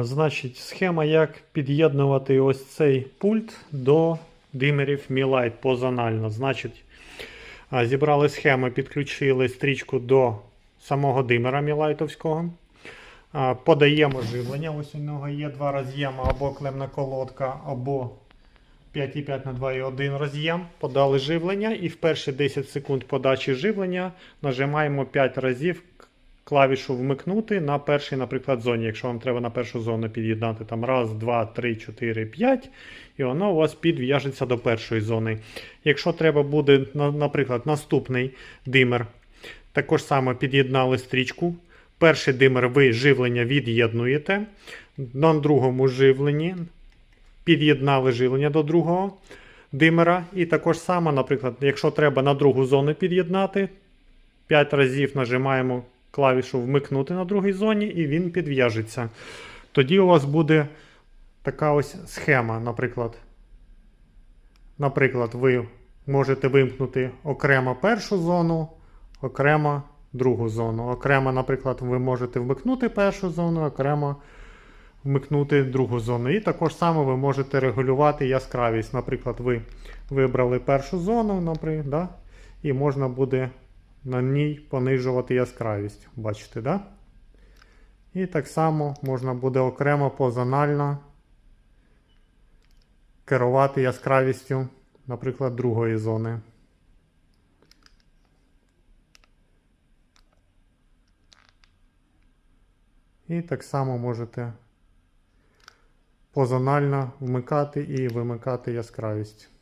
Значить, схема, як під'єднувати ось цей пульт до димерів Мілайт позонально. Значить, зібрали схеми, підключили стрічку до самого димера Мілайтовського. Подаємо живлення. Ось у нього є два роз'єми, або клемна колодка, або 5,5 на 2,1 роз'єм. Подали живлення, і в перші 10 секунд подачі живлення нажимаємо 5 разів клавішу вмикнути на першій, наприклад, зоні. Якщо вам треба на першу зону під'єднати там раз, два, три, чотири, п'ять, і воно у вас підв'яжеться до першої зони. Якщо треба буде, наприклад, наступний димер, також саме під'єднали стрічку. Перший димер ви живлення від'єднуєте. На другому живленні під'єднали живлення до другого димера. І також саме, наприклад, якщо треба на другу зону під'єднати, 5 разів нажимаємо клавішу вмикнути на другій зоні, і він підв'яжеться. Тоді у вас буде така ось схема, наприклад. Наприклад, ви можете вимкнути окремо першу зону, окремо другу зону. Окремо, наприклад, ви можете вмикнути першу зону, окремо вмикнути другу зону. І також саме ви можете регулювати яскравість. Наприклад, ви вибрали першу зону, наприклад, да? і можна буде на ній понижувати яскравість. Бачите, да? І так само можна буде окремо позонально керувати яскравістю, наприклад, другої зони. І так само можете позонально вмикати і вимикати яскравість.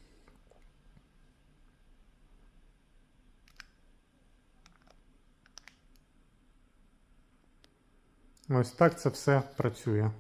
Ось так це все працює.